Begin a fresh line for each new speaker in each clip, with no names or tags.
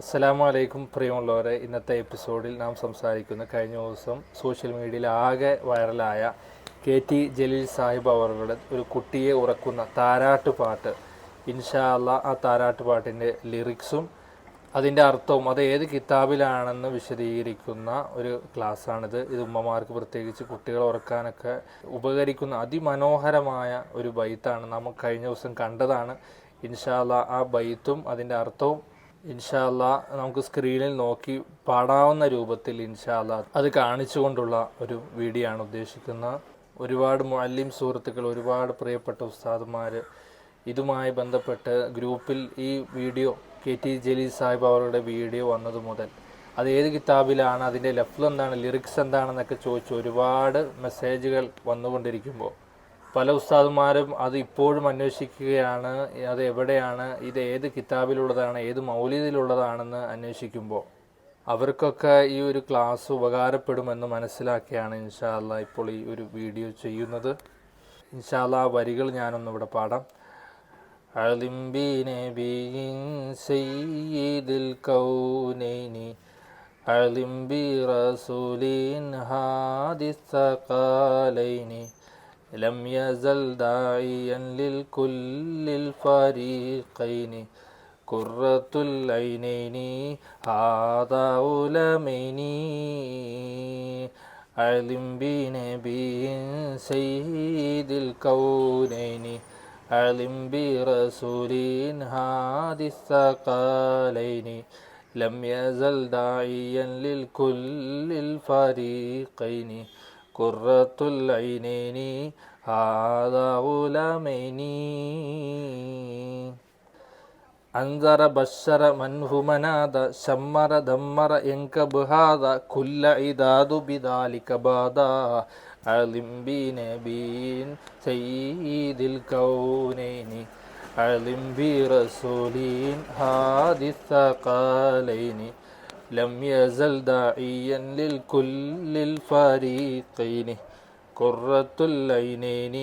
അസ്സലാമു അലൈക്കും പ്രിയമുള്ളവരെ ഇന്നത്തെ എപ്പിസോഡിൽ നാം സംസാരിക്കുന്ന കഴിഞ്ഞ ദിവസം സോഷ്യൽ മീഡിയയിൽ ആകെ വൈറലായ കെ ടി ജലീൽ സാഹിബ് അവരുടെ ഒരു കുട്ടിയെ ഉറക്കുന്ന താരാട്ട് പാട്ട് ഇൻഷാ അല്ലാ ആ താരാട്ട് പാട്ടിന്റെ ലിറിക്സും അതിന്റെ അർത്ഥവും അത് ഏത് കിതാബിലാണെന്ന് വിശദീകരിക്കുന്ന ഒരു ക്ലാസ്സാണിത്. ഇത് ഉമ്മമാർക്ക് പ്രത്യേകിച്ച് കുട്ടികളെ ഉറക്കാനൊക്കെ ഉപകരിക്കുന്ന അതിമനോഹരമായ ഒരു ബൈത്താണ്. നമ്മൾ കഴിഞ്ഞ ദിവസം കണ്ടതാണ്. ഇൻഷാല്ല ആ ബൈത്തും അതിന്റെ അർത്ഥവും ഇൻഷാല്ല നമുക്ക് സ്ക്രീനിൽ നോക്കി പാടാവുന്ന രൂപത്തിൽ ഇൻഷാല്ല അത് കാണിച്ചുകൊണ്ടുള്ള ഒരു വീഡിയോ ആണ് ഉദ്ദേശിക്കുന്നത്. ഒരുപാട് മുഅല്ലിം സുഹൃത്തുക്കൾ ഒരുപാട് പ്രിയപ്പെട്ട ഉസ്താദുമാർ ഇതുമായി ബന്ധപ്പെട്ട് ഗ്രൂപ്പിൽ ഈ video K T Jaleel Sahib അവരുടെ വീഡിയോ വന്നത് മുതൽ അത് ഏത് കിതാബിലാണ് അതിന്റെ ലെഫ്റ്റിൽ എന്താണ് ലിറിക്സ് എന്താണെന്നൊക്കെ ചോദിച്ച് ഒരുപാട് മെസ്സേജുകൾ വന്നുകൊണ്ടിരിക്കുമ്പോൾ പല ഉസ്താദുമാരും അത് ഇപ്പോഴും അന്വേഷിക്കുകയാണ് അത് എവിടെയാണ് ഇത് ഏത് കിതാബിലുള്ളതാണ് ഏത് മൗലിദിലുള്ളതാണെന്ന് അന്വേഷിക്കുമ്പോൾ അവർക്കൊക്കെ ഈ ഒരു ക്ലാസ് ഉപകാരപ്പെടുമെന്ന് മനസ്സിലാക്കിയാണ് ഇൻഷാല്ല ഇപ്പോൾ ഈ ഒരു വീഡിയോ ചെയ്യുന്നത് ഇൻഷാല്ല ആ വരികൾ ഞാനൊന്ന് ഇവിടെ പാടാം علم بنبي سيد الكونين علم برسول هادي الثقالين لم يزل داعيا للكل الفريقين. قرة العينين هذا علميني علم بنبي سيد الكونين. علم برسول هادي الثقالين لم يزل داعيا للكل الفريقين. കുറത്തുല്ലൈനേനി ഹാദഉലമൈനി അൻസറ ബഷറ മൻഹുമനാദ ശമ്മറ ദമ്മറ എങ്കബുഹാദ കുല്ല ഇദാദു ബിദാലിക ബാദ. അലിം ബി നബീൻ സയ്യിദിൽ കൗനൈനി അലിം ബി റസൂലീൻ ഹാദിസ കാലൈനി. لم يزل داعيا للكل الفريقين قرة العينين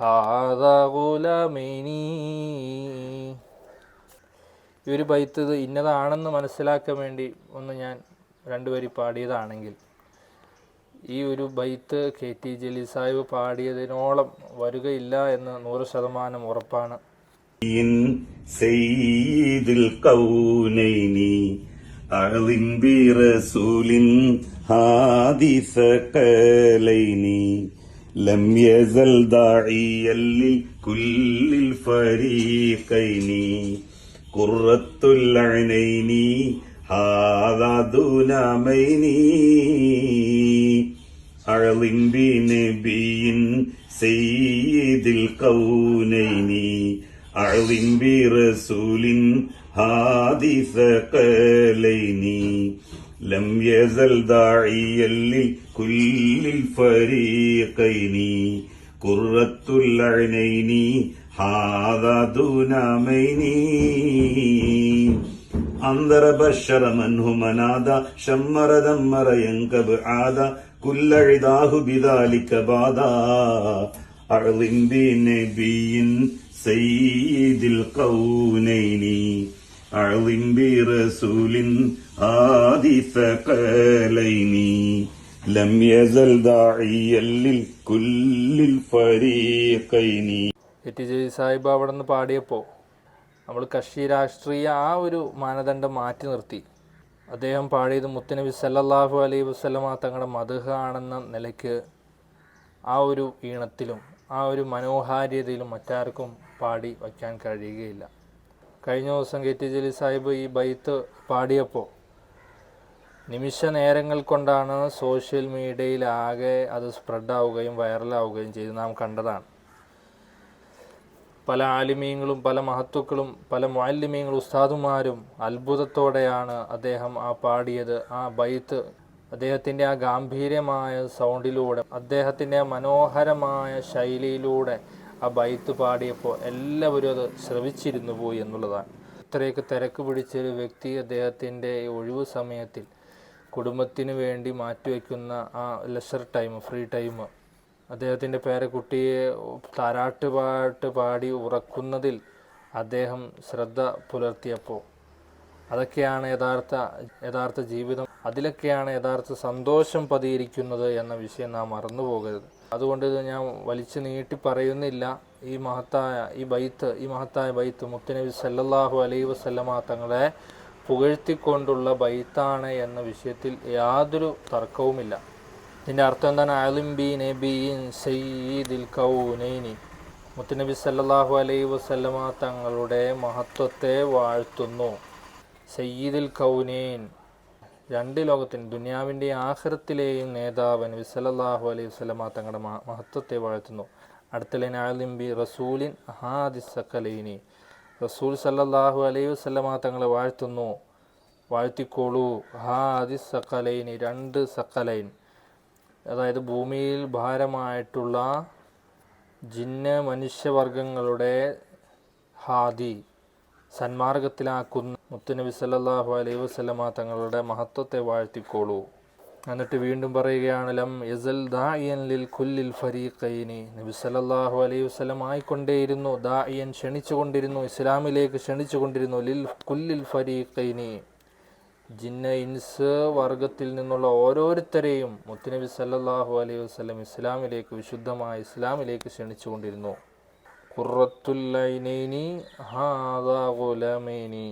هذا غلامين ഈ ഒരു ബൈത്ത് ഇത് ഇന്നതാണെന്ന് മനസ്സിലാക്കാൻ വേണ്ടി ഒന്ന് ഞാൻ രണ്ടുപേരി പാടിയതാണെങ്കിൽ ഈ ഒരു ബൈത്ത് കെ ടി ജലീൽ സാഹിബ് പാടിയതിനോളം വരികയില്ല എന്ന് നൂറ് ശതമാനം ഉറപ്പാണ്
أعلم برسول حادث കലൈനി لم يزل داعيا لكل الفريقين قرة العينين هذا دون ميني أعلم بنبي سيد الكونين أعلم برسول هادي ثقلين لم يزل داعيا لكل الفريقين قرة العينين هذا دون عميني أنذر بشر منه منادى شمر دمر ينكب عادا كل عداه بذلك بادا أعظم بنبي سيد الكونين أعظم برسول آدي ثقلين لم يزل داعيا للكل الفريقين
കെ ടി ജലീൽ സാഹിബ് അവിടെ നിന്ന് പാടിയപ്പോൾ നമ്മൾ കക്ഷി രാഷ്ട്രീയ ആ ഒരു മാനദണ്ഡം മാറ്റി നിർത്തി അദ്ദേഹം പാടിയത് മുത്തനബി സല്ലല്ലാഹു അലൈഹി വസ്ലമ തങ്ങളുടെ മധുഹ ആണെന്ന നിലയ്ക്ക് ആ ഒരു ഈണത്തിലും ആ ഒരു മനോഹാരിതയിലും മറ്റാർക്കും പാടി വയ്ക്കാൻ കഴിയുകയില്ല കഴിഞ്ഞ ദിവസം കെ ടി ജലീൽ സാഹിബ് ഈ ബൈത്ത് പാടിയപ്പോൾ നിമിഷ നേരങ്ങൾ കൊണ്ടാണ് സോഷ്യൽ മീഡിയയിൽ ആകെ അത് സ്പ്രെഡാവുകയും വൈറലാവുകയും ചെയ്ത് നാം കണ്ടതാണ്. പല ആലിമീങ്ങളും പല മഹത്തുക്കളും പല മാലിമീങ്ങളും ഉസ്താദുമാരും അത്ഭുതത്തോടെയാണ് അദ്ദേഹം ആ പാടിയത്. ആ ബൈത്ത് അദ്ദേഹത്തിന്റെ ആ ഗാംഭീര്യമായ സൗണ്ടിലൂടെ അദ്ദേഹത്തിന്റെ മനോഹരമായ ശൈലിയിലൂടെ ആ ബൈത്ത് പാടിയപ്പോൾ എല്ലാവരും അത് ശ്രവിച്ചിരുന്നു പോയി എന്നുള്ളതാണ്. ഇത്രയൊക്കെ തിരക്ക് പിടിച്ചൊരു വ്യക്തി അദ്ദേഹത്തിന്റെ ഒഴിവ് സമയത്തിൽ കുടുംബത്തിന് വേണ്ടി മാറ്റിവെക്കുന്ന ആ ലെഷർ ടൈം ഫ്രീ ടൈം അദ്ദേഹത്തിന്റെ പേരക്കുട്ടിയെ താരാട്ട് പാട്ട് പാടി ഉറക്കുന്നതിൽ അദ്ദേഹം ശ്രദ്ധ പുലർത്തിയപ്പോൾ അതൊക്കെയാണ് യഥാർത്ഥ യഥാർത്ഥ ജീവിതം. അതിലൊക്കെയാണ് യഥാർത്ഥ സന്തോഷം പതിയിരിക്കുന്നത് എന്ന വിഷയം നാം മറന്നു പോകരുത് അതുകൊണ്ട് ഇത് ഞാൻ വലിച്ചു നീട്ടി പറയുന്നില്ല. ഈ മഹത്തായ ഈ ബൈത്ത് ഈ മഹത്തായ ബൈത്ത് മുത്തനബി സല്ലല്ലാഹു അലൈഹി വസല്ലമ തങ്ങളെ പുകഴ്ത്തിക്കൊണ്ടുള്ള ബൈത്താണ് എന്ന വിഷയത്തിൽ യാതൊരു തർക്കവുമില്ല. ഇതിന്റെ അർത്ഥം എന്താണ്? അലിം ബി നബിയിൻ സയ്യിദിൽ കൗനൈനി. മുത്തനബി സല്ലല്ലാഹു അലൈഹി വസല്ലമ തങ്ങളുടെ മഹത്വത്തെ വാഴ്ത്തുന്നു. സയ്യിദിൽ കൗനൈൻ. രണ്ട് ലോകത്തിനും ദുനിയാവിന്റെയും ആഹ്റത്തിലെയും നേതാവൻ വിസലല്ലാഹു അലൈഹി വസ്ലമ തങ്ങളുടെ മഹ- മഹത്വത്തെ വാഴ്ത്തുന്നു. അടുത്ത ലൈൻ റസൂലിൻ ഹാദി ഹാദിസക്കലൈനി റസൂൽ സല്ലല്ലാഹു അലൈഹി വസ്ലമ തങ്ങളെ വാഴ്ത്തുന്നു. വാഴ്ത്തിക്കോളൂ. ഹാദിസക്കലൈനി രണ്ട് സക്കലൈൻ അതായത് ഭൂമിയിൽ ഭാരമായിട്ടുള്ള ജിന്ന മനുഷ്യവർഗങ്ങളുടെ ഹാദി സന്മാർഗത്തിലാക്കുന്ന മുത്തുനബി സല്ലാഹു അലൈഹി വസല്ലമ തങ്ങളുടെ മഹത്വത്തെ വാഴ്ത്തിക്കോളൂ. എന്നിട്ട് വീണ്ടും പറയുകയാണ് ലം യസൽ ലിൽ കുല്ലിൽ ഫരീഖൈനി. നബി സല്ലല്ലാഹു അലൈഹി വസല്ലം ആയിക്കൊണ്ടേയിരുന്നു ദാഇയൻ ക്ഷണിച്ചുകൊണ്ടിരുന്നു ഇസ്ലാമിലേക്ക് ക്ഷണിച്ചുകൊണ്ടിരുന്നു ലിൽ കുല്ലിൽ ഫരീഖൈനി. ജിന്ന ഇൻസ് വർഗത്തിൽ നിന്നുള്ള ഓരോരുത്തരെയും മുത്തുനബി സല്ലല്ലാഹു അലൈഹി വസല്ലം ഇസ്ലാമിലേക്ക് വിശുദ്ധമായ ഇസ്ലാമിലേക്ക് ക്ഷണിച്ചുകൊണ്ടിരുന്നു. ഖുറത്തുല്ലൈനൈനി ഹാദാ ഗുലമൈനി.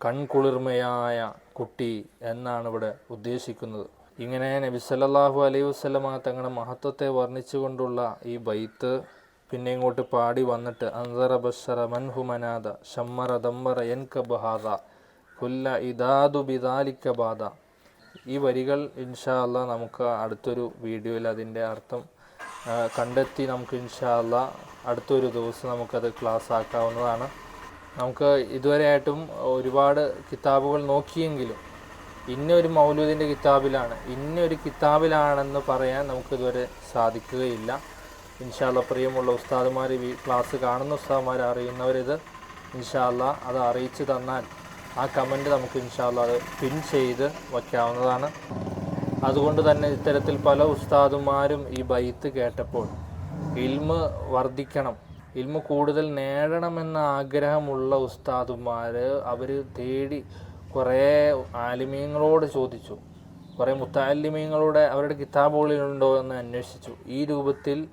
കൺകുളിർമയായ കുട്ടി എന്നാണ് ഇവിടെ ഉദ്ദേശിക്കുന്നത്. ഇങ്ങനെ നബി സല്ലല്ലാഹു അലൈഹി വസല്ലമ തങ്ങളുടെ മഹത്വത്തെ വർണിച്ചുകൊണ്ടുള്ള ഈ ബൈത്ത് പിന്നെ ഇങ്ങോട്ട് പാടി വന്നിട്ട് അന്തറ ബഷറ മൻഹുമനാദ ഷമ്മറ ദമ്മറ എൻ കബാദ കുല്ല ഇദാദു ബിദാലിക്ക ബാധ ഈ വരികൾ ഇൻഷാ അല്ല നമുക്ക് അടുത്തൊരു വീഡിയോയിൽ അതിന്റെ അർത്ഥം കണ്ടെത്തി നമുക്ക് ഇൻഷാ അല്ല അടുത്തൊരു ദിവസം നമുക്കത് ക്ലാസ് ആക്കാവുന്നതാണ് നമുക്ക് ഇതുവരെയായിട്ടും ഒരുപാട് കിതാബുകൾ നോക്കിയെങ്കിലും ഇന്നൊരു മൗലൂദിന്റെ കിതാബിലാണ് ഇന്നൊരു കിതാബിലാണെന്ന് പറയാൻ നമുക്കിതുവരെ സാധിക്കുകയില്ല. ഇൻഷാല്ല പ്രിയമുള്ള ഉസ്താദുമാർ ഈ ക്ലാസ് കാണുന്ന ഉസ്താദുമാർ അറിയുന്നവരിത് ഇൻഷാല്ല അത് അറിയിച്ചു തന്നാൽ ആ കമന്റ് നമുക്ക് ഇൻഷാല്ല അത് പിൻ ചെയ്ത് വയ്ക്കാവുന്നതാണ്. അതുകൊണ്ട് തന്നെ ഇത്തരത്തിൽ പല ഉസ്താദുമാരും ഈ ബൈത്ത് കേട്ടപ്പോൾ ഇൽമ് വർദ്ധിക്കണം ഇൽമ് കൂടുതൽ നേടണമെന്ന ആഗ്രഹമുള്ള ഉസ്താദുമാർ അവർ തേടി കുറേ ആലിമീങ്ങളോട് ചോദിച്ചു. കുറേ മുത്താലിമീങ്ങളുടെ അവരുടെ കിതാബുകളിലുണ്ടോ എന്ന് അന്വേഷിച്ചു. ഈ രൂപത്തിൽ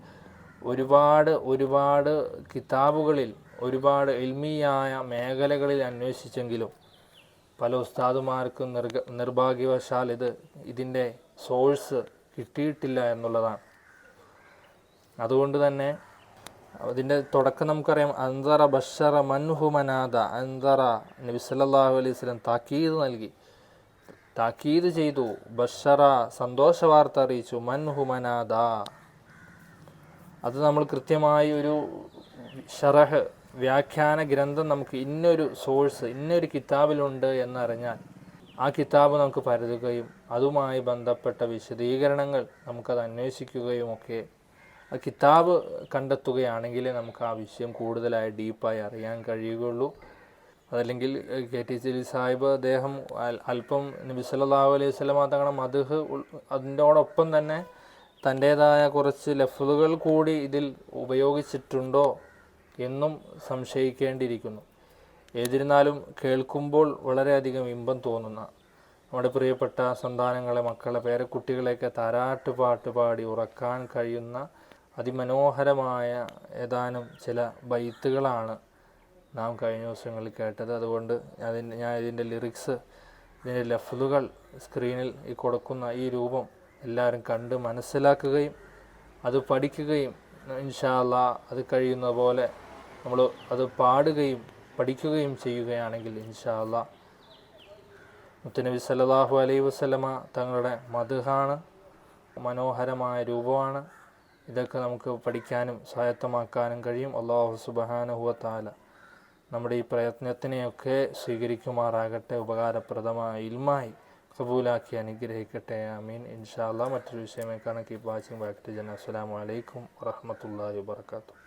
ഒരുപാട് ഒരുപാട് കിതാബുകളിൽ ഒരുപാട് ഇൽമിയായ മേഖലകളിൽ അന്വേഷിച്ചെങ്കിലും പല ഉസ്താദുമാർക്കും നിർഗ നിർഭാഗ്യവശാൽ ഇത് ഇതിന്റെ സോഴ്സ് കിട്ടിയിട്ടില്ല എന്നുള്ളതാണ്. അതുകൊണ്ട് തന്നെ അതിന്റെ തുടക്കം നമുക്കറിയാം അൻസറ ബഷറ മൻഹു മനാദ അൻസറ നബി സല്ലല്ലാഹു അലൈഹി സ്വലം താക്കീത് നൽകി. താക്കീത് ചെയ്തു ബഷറ സന്തോഷ വാർത്ത അറിയിച്ചു മൻഹു മനാദ. അത് നമ്മൾ കൃത്യമായി ഒരു ഷറഹ് വ്യാഖ്യാന ഗ്രന്ഥം നമുക്ക് ഇന്നൊരു സോഴ്സ് ഇന്നൊരു കിതാബിലുണ്ട് എന്നറിഞ്ഞാൽ ആ കിതാബ് നമുക്ക് പരതുകയും അതുമായി ബന്ധപ്പെട്ട വിശദീകരണങ്ങൾ നമുക്കത് അന്വേഷിക്കുകയും ഒക്കെ കിതാബ് കണ്ടെത്തുകയാണെങ്കിൽ നമുക്ക് ആ വിഷയം കൂടുതലായി ഡീപ്പായി അറിയാൻ കഴിയുകയുള്ളൂ. അതല്ലെങ്കിൽ കെ. ടി. ജലീൽ സാഹിബ് അദ്ദേഹം അല്പം നബി സല്ലാഹു അലൈഹി സ്വലം തങ്ങളുടെ മധുഹ് അതിന്റോടൊപ്പം തന്നെ തന്റേതായ കുറച്ച് ലഫ്ലുകൾ കൂടി ഇതിൽ ഉപയോഗിച്ചിട്ടുണ്ടോ എന്നും സംശയിക്കേണ്ടിയിരിക്കുന്നു. ഏതിരുന്നാലും കേൾക്കുമ്പോൾ വളരെയധികം ഇമ്പം തോന്നുന്ന നമ്മുടെ പ്രിയപ്പെട്ട സന്താനങ്ങളെ മക്കളെ പേരക്കുട്ടികളെയൊക്കെ താരാട്ട് പാട്ട് പാടി ഉറക്കാൻ കഴിയുന്ന അതിമനോഹരമായ ഏതാനും ചില ബൈത്തുകളാണ് നാം കഴിഞ്ഞ ദിവസങ്ങളിൽ കേട്ടത്. അതുകൊണ്ട് അതിന്റെ ഞാൻ ഇതിന്റെ ലിറിക്സ് ഇതിന്റെ ലഫ്ലുകൾ സ്ക്രീനിൽ ഈ കൊടുക്കുന്ന ഈ രൂപം എല്ലാവരും കണ്ട് മനസ്സിലാക്കുകയും അത് പഠിക്കുകയും ഇൻഷാല്ല അത് കഴിയുന്ന പോലെ നമ്മൾ അത് പാടുകയും പഠിക്കുകയും ചെയ്യുകയാണെങ്കിൽ ഇൻഷാല്ല മുത്തനബി സല്ലാഹു അലൈ വസ്ലമ തങ്ങളുടെ മധുഹാണ് മനോഹരമായ രൂപമാണ്. ഇതൊക്കെ നമുക്ക് പഠിക്കാനും സ്വായത്തമാക്കാനും കഴിയും. അള്ളാഹു സുബഹാനഹുവ താല നമ്മുടെ ഈ പ്രയത്നത്തിനെയൊക്കെ സ്വീകരിക്കുമാറാകട്ടെ. ഉപകാരപ്രദമായ ഇൽമായി കബൂലാക്കി അനുഗ്രഹിക്കട്ടെ. അമീൻ ഇൻഷാ അല്ലാ മറ്റൊരു വിഷയമേ കണക്കി വാച്ചിങ് ബാക്ക് ജന അസ്സലാമലൈക്കും വറഹമത്തല്ലാ വാത്തു